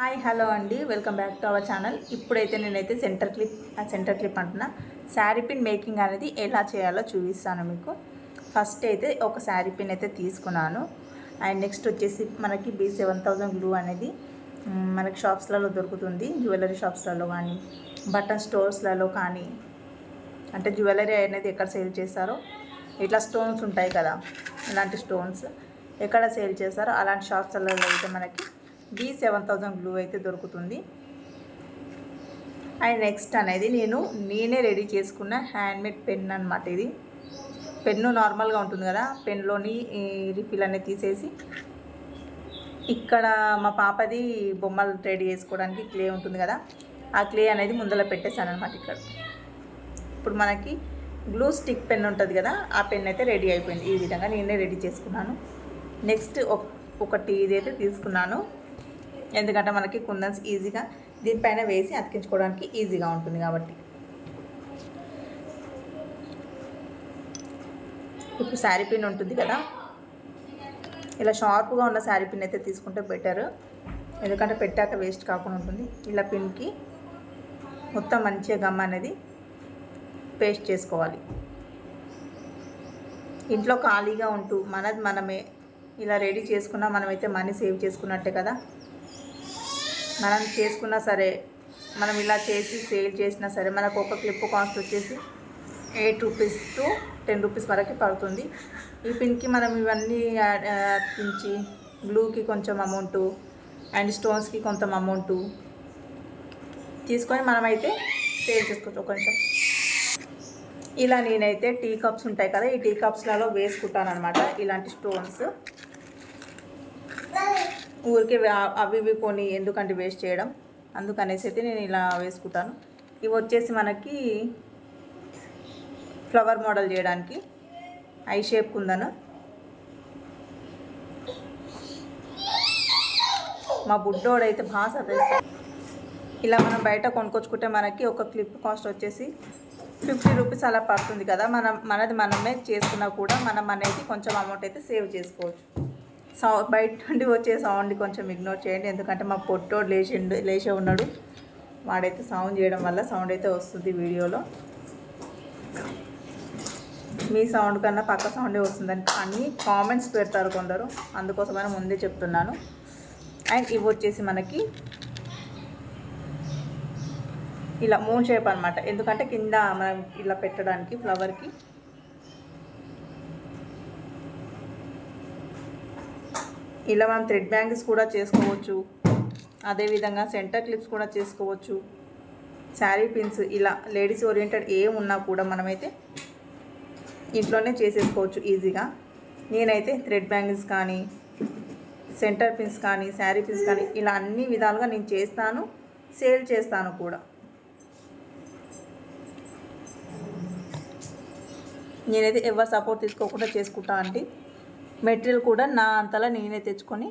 Hi hello అండి. Welcome back to our channel. ఇప్పుడైతే నేనైతే సెంటర్ క్లిప్ సెంటర్ క్లిప్ అంటున్నా. శారీ పిన్ మేకింగ్ అనేది ఎలా చేయాలో చూపిస్తాను మీకు. ఫస్ట్ అయితే ఒక శారీ పిన్ అయితే తీసుకున్నాను. అండ్ నెక్స్ట్ వచ్చేసి మనకి బీ సెవెన్ థౌజండ్ గ్లూ అనేది మనకి షాప్స్లలో దొరుకుతుంది. జ్యువెలరీ షాప్స్లలో కానీ బటన్ స్టోర్స్లలో కానీ. అంటే జ్యువెలరీ అనేది ఎక్కడ సేల్ చేస్తారో ఇట్లా స్టోన్స్ ఉంటాయి కదా ఇలాంటి స్టోన్స్ ఎక్కడ సేల్ చేస్తారో అలాంటి షాప్స్లలో అయితే మనకి బి సెవెన్ థౌజండ్ గ్లూ అయితే దొరుకుతుంది. అండ్ నెక్స్ట్ అనేది నేను నేనే రెడీ చేసుకున్న హ్యాండ్మేడ్ పెన్ అనమాట ఇది. పెన్ను నార్మల్గా ఉంటుంది కదా పెన్లోని రిఫిల్ అనేది తీసేసి ఇక్కడ మా పాపది బొమ్మలు రెడీ చేసుకోవడానికి క్లే ఉంటుంది కదా ఆ క్లే అనేది ముందర పెట్టేశాను అనమాట ఇక్కడ. ఇప్పుడు మనకి గ్లూ స్టిక్ పెన్ ఉంటుంది కదా ఆ పెన్ అయితే రెడీ అయిపోయింది. ఈ విధంగా నేనే రెడీ చేసుకున్నాను. నెక్స్ట్ ఒకటి ఇదైతే తీసుకున్నాను. ఎందుకంటే మనకి కుందన్స్ ఈజీగా దీనిపైన వేసి అతికించుకోవడానికి ఈజీగా ఉంటుంది కాబట్టి. ఇప్పుడు శారీ పిన్ ఉంటుంది కదా. ఇలా షార్ప్గా ఉన్న శారీ పిన్ అయితే తీసుకుంటే బెటర్. ఎందుకంటే పెట్టాక వేస్ట్ కాకుండా ఉంటుంది. ఇలా పిన్కి మొత్తం మంచిగా గమ్ అనేది పేస్ట్ చేసుకోవాలి. ఇంట్లో ఖాళీగా ఉంటూ మనది మనమే. ఇలా రెడీ చేసుకున్నా మనమైతే మనీ సేవ్ చేసుకున్నట్టే కదా. మనం చేసుకున్నా సరే మనం ఇలా చేసి సేల్ చేసినా సరే మనకు ఒక క్లిప్ కాస్ట్ వచ్చేసి eight rupees to ten rupees వరకు పడుతుంది. ఈ పిన్కి మనం ఇవన్నీ యాడ్- అతికించి గ్లూకి కొంచెం అమౌంటు అండ్ స్టోన్స్కి కొంత అమౌంటు తీసుకొని మనమైతే సేల్ చేసుకోవచ్చు. కొంచెం ఇలా నేనైతే టీ కప్స్ ఉంటాయి కదా ఈ టీ కప్స్లలో వేసుకుంటాను అనమాట ఇలాంటి స్టోన్స్. ఊరికే అవి ఇవి కొని ఎందుకంటే వేస్ట్ చేయడం. అందుకనేసి అయితే నేను ఇలా వేసుకుంటాను. ఇవి వచ్చేసి మనకి ఫ్లవర్ మోడల్ చేయడానికి. I shape kundan. మా బుడ్డోడైతే బాగా సతాయిస్తాడు ఇలా మనం బయట కొనుక్కొచ్చుకుంటే మనకి ఒక క్లిప్ కాస్ట్ వచ్చేసి ఫిఫ్టీ రూపీస్ అలా పడుతుంది కదా. మనం మనది మనమే చేసుకున్నా కూడా మనం అనేది కొంచెం అమౌంట్ అయితే సేవ్ చేసుకోవచ్చు. సౌ బయట నుండి వచ్చే సౌండ్ కొంచెం ఇగ్నోర్ చేయండి. ఎందుకంటే మా పొట్టోడు లేచిండు లేచే ఉన్నాడు. వాడైతే సౌండ్ చేయడం వల్ల సౌండ్ అయితే వస్తుంది వీడియోలో. మీ సౌండ్ కన్నా పక్క సౌండే వస్తుందని అన్ని కామెంట్స్ పెడతారు కొందరు. అందుకోసమని ముందే చెప్తున్నాను. అండ్ ఇవి వచ్చేసి మనకి ఇలా మూన్ షేప్ అనమాట ఎందుకంటే కింద మనం ఇలా పెట్టడానికి ఫ్లవర్కి ఇలా మనం థ్రెడ్ బ్యాంగిల్స్ కూడా చేసుకోవచ్చు. అదేవిధంగా సెంటర్ క్లిప్స్ కూడా చేసుకోవచ్చు. శారీ పిన్స్ ఇలా లేడీస్ ఓరియంటెడ్ ఏం ఉన్నా కూడా మనమైతే ఇంట్లోనే చేసేసుకోవచ్చు ఈజీగా నేనైతే థ్రెడ్ బ్యాంగిల్స్ కానీ సెంటర్ పిన్స్ కానీ శారీ పిన్స్ కానీ ఇలా అన్ని విధాలుగా నేను చేస్తాను సేల్ చేస్తాను కూడా. నేనైతే ఎవరు సపోర్ట్ తీసుకోకుండా చేసుకుంటా అండి. మెటీరియల్ కూడా నా అంతలా నేనే తెచ్చుకొని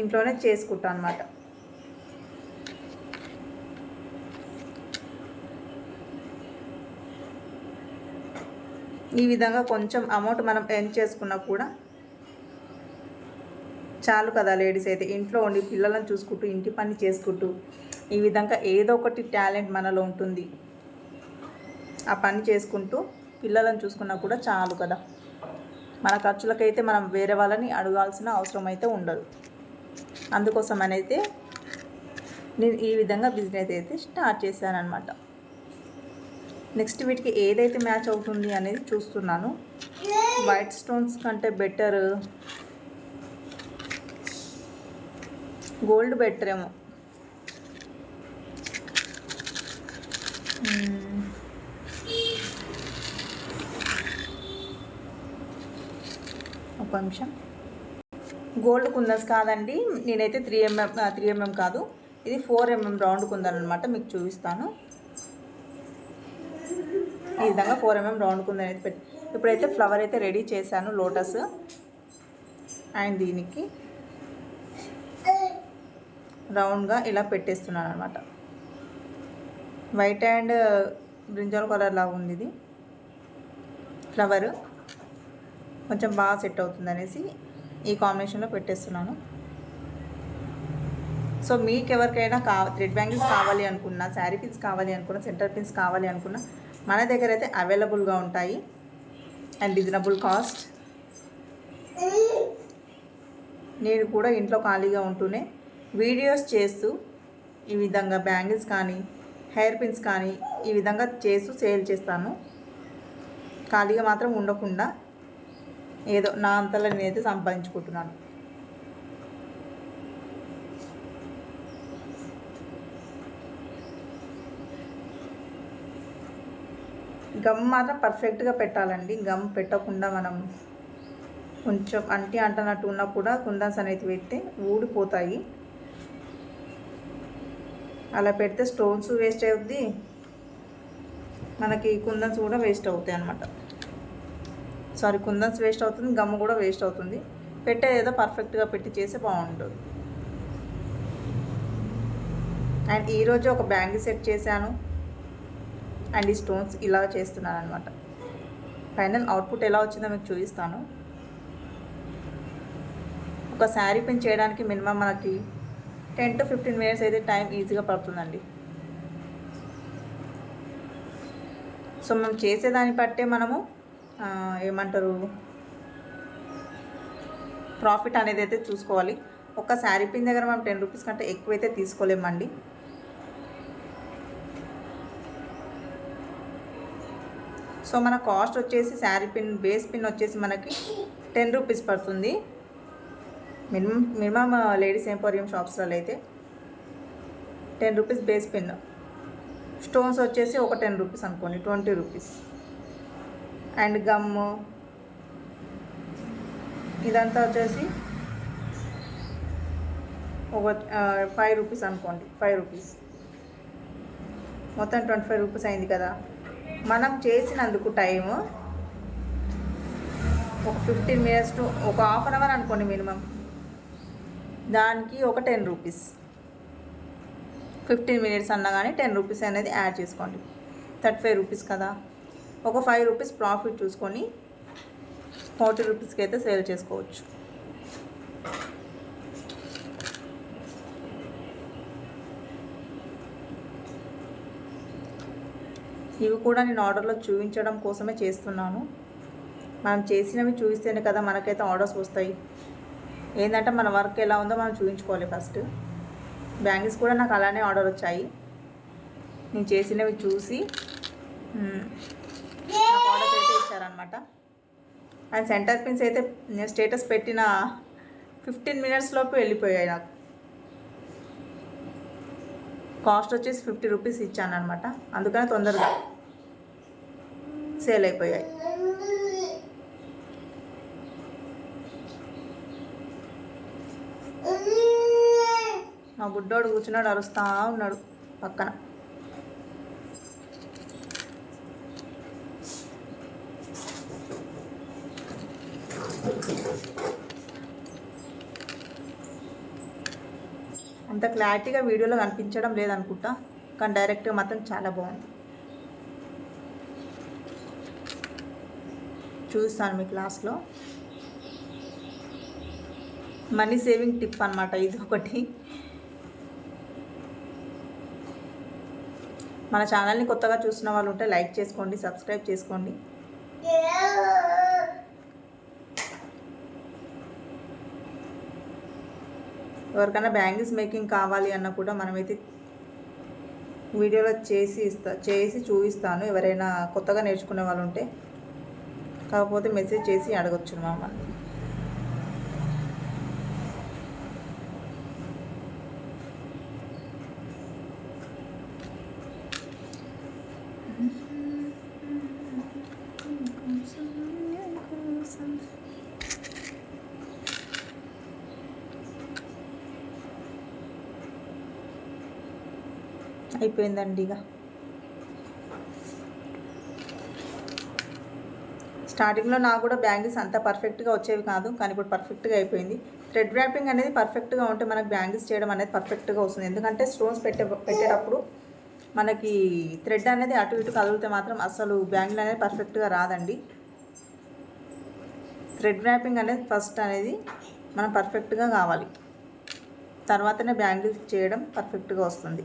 ఇంట్లోనే చేసుకుంటా అనమాట ఈ విధంగా కొంచెం అమౌంట్ మనం ఎర్న్ చేసుకున్నా కూడా చాలు కదా లేడీస్ అయితే. ఇంట్లో ఉండి పిల్లలను చూసుకుంటూ ఇంటి పని చేసుకుంటూ ఈ విధంగా ఏదో ఒకటి టాలెంట్ మనలో ఉంటుంది. ఆ పని చేసుకుంటూ పిల్లలను చూసుకున్నా కూడా చాలు కదా. మన ఖర్చులకైతే మనం వేరే వాళ్ళని అడగాల్సిన అవసరం అయితే ఉండదు. అందుకోసం అయితే నేను ఈ విధంగా బిజినెస్ అయితే స్టార్ట్ చేశాను అనమాట నెక్స్ట్ వీటికి ఏదైతే మ్యాచ్ అవుతుంది అనేది చూస్తున్నాను. వైట్ స్టోన్స్ కంటే బెటర్ గోల్డ్ బెటర్ ఏమో. Hmm. మ్మ్. ఒక నిమిషం. గోల్డ్ కుందన్స్ కాదండి. నేనైతే త్రీ ఎంఎం త్రీ ఎంఎం కాదు. ఇది ఫోర్ ఎంఎం రౌండ్ కుందన్ అనమాట మీకు చూపిస్తాను. ఈ విధంగా ఫోర్ ఎంఎం రౌండ్ కుందన్ అయితే పెట్టి ఇప్పుడైతే ఫ్లవర్ అయితే రెడీ చేశాను లోటస్ అండ్ దీనికి రౌండ్గా ఇలా పెట్టేస్తున్నాను అనమాట వైట్ అండ్ బ్రింజాల్ కలర్ లాగా ఉంది ఇది. ఫ్లవరు కొంచెం బాగా సెట్ అవుతుంది అనేసి ఈ కాంబినేషన్లో పెట్టేస్తున్నాను. సో మీకు ఎవరికైనా కా థ్రెడ్ బ్యాంగిల్స్ కావాలి అనుకున్నా శారీ పిన్స్ కావాలి అనుకున్నా సెంటర్ పిన్స్ కావాలి అనుకున్నా మన దగ్గర అయితే అవైలబుల్గా ఉంటాయి. అండ్ రీజనబుల్ కాస్ట్ నేను కూడా ఇంట్లో ఖాళీగా ఉంటూనే వీడియోస్ చేస్తూ ఈ విధంగా బ్యాంగిల్స్ కానీ హెయిర్ పిన్స్ కానీ ఈ విధంగా చేస్తూ సేల్ చేస్తాను. ఖాళీగా మాత్రం ఉండకుండా ఏదో నా అంతలో నేనైతే సంపాదించుకుంటున్నాను. గమ్ మాత్రం పర్ఫెక్ట్గా పెట్టాలండి. గమ్ పెట్టకుండా మనం కొంచెం అంటి అంటనట్టు ఉన్నా కూడా కుందాన్స్ అనేది పెడితే ఊడిపోతాయి. అలా పెడితే స్టోన్స్ వేస్ట్ అవుద్ది. మనకి కుందన్స్ కూడా వేస్ట్ అవుతాయి అన్నమాట. సారీ కుందన్స్ వేస్ట్ అవుతుంది గమ్ కూడా వేస్ట్ అవుతుంది. పెట్టే ఏదో పర్ఫెక్ట్గా పెట్టి చేస్తే బాగుంటుంది. అండ్ ఈరోజు ఒక బ్యాంగిల్ సెట్ చేశాను. అండ్ ఈ స్టోన్స్ ఇలా చేస్తున్నాను అనమాట ఫైనల్ అవుట్పుట్ ఎలా వచ్చిందో మీకు చూపిస్తాను. ఒక శారీ పిన్ చేయడానికి మినిమం మనకి టెన్ టు ఫిఫ్టీన్ మినిట్స్ అయితే టైం ఈజీగా పడుతుందండి. సో మనం చేసేదాన్ని బట్టే మనము ఏమంటారు? ప్రాఫిట్ అనేది అయితే చూసుకోవాలి. ఒక శారీ పిన్ దగ్గర మనం టెన్ రూపీస్ కంటే ఎక్కువైతే తీసుకోలేమండి. సో మన కాస్ట్ వచ్చేసి శారీ పిన్ బేస్ పిన్ వచ్చేసి మనకి టెన్ రూపీస్ పడుతుంది. మినిమం మినిమం లేడీస్ ఎంపోరియం షాప్స్లలో అయితే ten rupees base pin stones వచ్చేసి ఒక టెన్ రూపీస్ అనుకోండి ట్వంటీ రూపీస్ అండ్ గమ్ము. ఇదంతా వచ్చేసి ఒక ఫైవ్ రూపీస్ అనుకోండి. ఫైవ్ రూపీస్ మొత్తం ట్వంటీ ఫైవ్ రూపీస్ అయింది కదా. మనం చేసినందుకు టైము ఒక ఫిఫ్టీన్ మినిట్స్ టు ఒక హాఫ్ అన్ అవర్ అనుకోండి మినిమం. దానికి ఒక టెన్ రూపీస్ ఫిఫ్టీన్ మినిట్స్ అన్నా కానీ టెన్ రూపీస్ అనేది యాడ్ చేసుకోండి. థర్టీ ఫైవ్ రూపీస్ కదా. ఒక ఫైవ్ రూపీస్ ప్రాఫిట్ చూసుకొని ఫార్టీ రూపీస్కి అయితే సేల్ చేసుకోవచ్చు. ఇవి కూడా నేను ఆర్డర్లో చూపించడం కోసమే చేస్తున్నాను. మనం చేసినవి చూపిస్తేనే కదా మనకైతే ఆర్డర్స్ వస్తాయి. ఏంటంటే మన వర్క్ ఎలా ఉందో మనం చూపించుకోవాలి ఫస్ట్ బ్యాంగిల్స్ కూడా నాకు అలానే ఆర్డర్ వచ్చాయి. నేను చేసినవి చూసి చేశారనమాట ఆయన అండ్ సెంటర్ పిన్స్ అయితే నేను స్టేటస్ పెట్టిన ఫిఫ్టీన్ మినిట్స్ లోపు వెళ్ళిపోయాయి నాకు. కాస్ట్ వచ్చేసి ఫిఫ్టీ రూపీస్ ఇచ్చాను అనమాట అందుకని తొందరగా సేల్ అయిపోయాయి. మా బుడ్డోడు కూర్చున్నాడు అరుస్తా ఉన్నాడు పక్కన అంత క్లారిటీగా వీడియోలో కనిపించడం లేదనుకుంటా. కానీ డైరెక్ట్గా మాత్రం చాలా బాగుంది. చూస్తాను మీ క్లాస్లో మనీ సేవింగ్ టిప్ అనమాట ఇది ఒకటి. మన ఛానల్ని కొత్తగా చూసిన వాళ్ళు ఉంటే లైక్ చేసుకోండి సబ్స్క్రైబ్ చేసుకోండి. ఎవరికైనా బ్యాంగిల్స్ మేకింగ్ కావాలి అన్న కూడా మనమైతే వీడియోలో చేసి ఇస్తా చేసి చూపిస్తాను. ఎవరైనా కొత్తగా నేర్చుకునే వాళ్ళు ఉంటే కాకపోతే మెసేజ్ చేసి అడగచ్చు మమ్మల్ని అయిపోయిందండి ఇక. స్టార్టింగ్లో నాకు కూడా బ్యాంగిల్స్ అంత పర్ఫెక్ట్గా వచ్చేవి కాదు కానీ ఇప్పుడు పర్ఫెక్ట్గా అయిపోయింది. థ్రెడ్ ర్యాపింగ్ అనేది పర్ఫెక్ట్గా ఉంటే మనకు బ్యాంగిల్స్ చేయడం అనేది పర్ఫెక్ట్గా వస్తుంది. ఎందుకంటే స్టోన్స్ పెట్టే పెట్టేటప్పుడు మనకి థ్రెడ్ అనేది అటు ఇటు కదిలితే మాత్రం అసలు బ్యాంగిల్ అనేది పర్ఫెక్ట్గా రాదండి. థ్రెడ్ ర్యాపింగ్ అనేది ఫస్ట్ అనేది మనం పర్ఫెక్ట్గా కావాలి. తర్వాతనే బ్యాంగిల్స్ చేయడం పర్ఫెక్ట్గా వస్తుంది.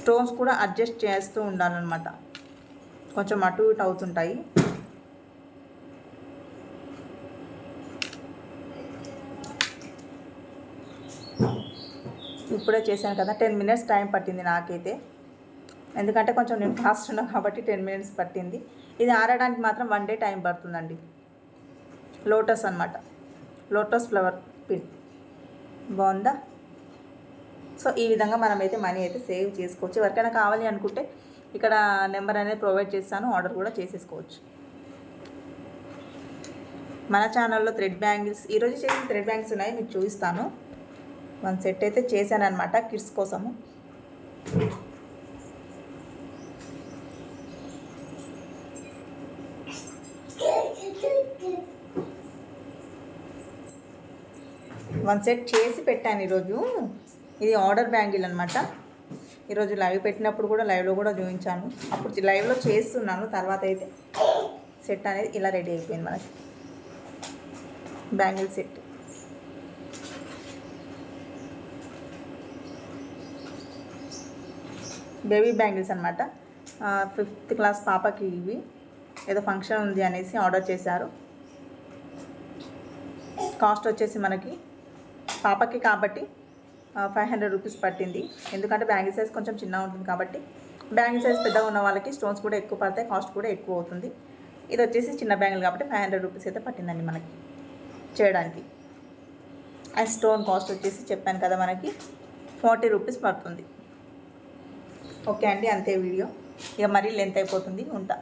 స్టోన్స్ కూడా అడ్జస్ట్ చేస్తూ ఉండాలన్నమాట. కొంచెం అటు ఇటు అవుతుంటాయి. ఇప్పుడే చేశాను కదా టెన్ మినిట్స్ టైం పట్టింది నాకైతే. ఎందుకంటే కొంచెం నేను ఫాస్ట్ ఉన్నాను కాబట్టి టెన్ మినిట్స్ పట్టింది. ఇది ఆరడానికి మాత్రం వన్ డే టైం పడుతుందండి. లోటస్ అనమాట లోటస్ ఫ్లవర్ పిన్. బాగుందా? సో ఈ విధంగా మనమైతే మనీ అయితే సేవ్ చేసుకోవచ్చు. ఎవరికైనా కావాలి అనుకుంటే ఇక్కడ నెంబర్ అనేది ప్రొవైడ్ చేస్తాను. ఆర్డర్ కూడా చేసేసుకోవచ్చు. మన ఛానల్లో థ్రెడ్ బ్యాంగిల్స్ ఈరోజు చేసిన థ్రెడ్ బ్యాంగిల్స్ ఉన్నాయి మీకు చూపిస్తాను. వన్ సెట్ అయితే చేశాను అనమాట కిడ్స్ కోసము. వన్ సెట్ చేసి పెట్టాను ఈరోజు. ఇది ఆర్డర్ బ్యాంగిల్ అనమాట ఈరోజు లైవ్ పెట్టినప్పుడు కూడా లైవ్లో కూడా చూపించాను. అప్పుడు లైవ్లో చేస్తున్నాను. తర్వాత అయితే సెట్ అనేది ఇలా రెడీ అయిపోయింది మనకి. Bangle set. బేబీ బ్యాంగిల్స్ అనమాట ఫిఫ్త్ క్లాస్ పాపకి ఇవి. ఏదో ఫంక్షన్ ఉంది అనేసి ఆర్డర్ చేశారు. కాస్ట్ వచ్చేసి మనకి పాపకి కాబట్టి ఫైవ్ హండ్రెడ్ రూపీస్ పట్టింది. ఎందుకంటే బ్యాంగిల్ సైజ్ కొంచెం చిన్నగా ఉంటుంది కాబట్టి బ్యాంగిల్ సైజ్ పెద్దగా ఉన్న వాళ్ళకి స్టోన్స్ కూడా ఎక్కువ పడతాయి కాస్ట్ కూడా ఎక్కువ అవుతుంది. ఇది వచ్చేసి చిన్న బ్యాంగిల్ కాబట్టి ఫైవ్ హండ్రెడ్ రూపీస్ అయితే పట్టిందండి మనకి చేయడానికి. అండ్ స్టోన్ కాస్ట్ వచ్చేసి చెప్పాను కదా మనకి ఫార్టీ రూపీస్ పడుతుంది. ఓకే అండి అంతే వీడియో. ఇక మరీ లెంత్ అయిపోతుంది ఉంటా.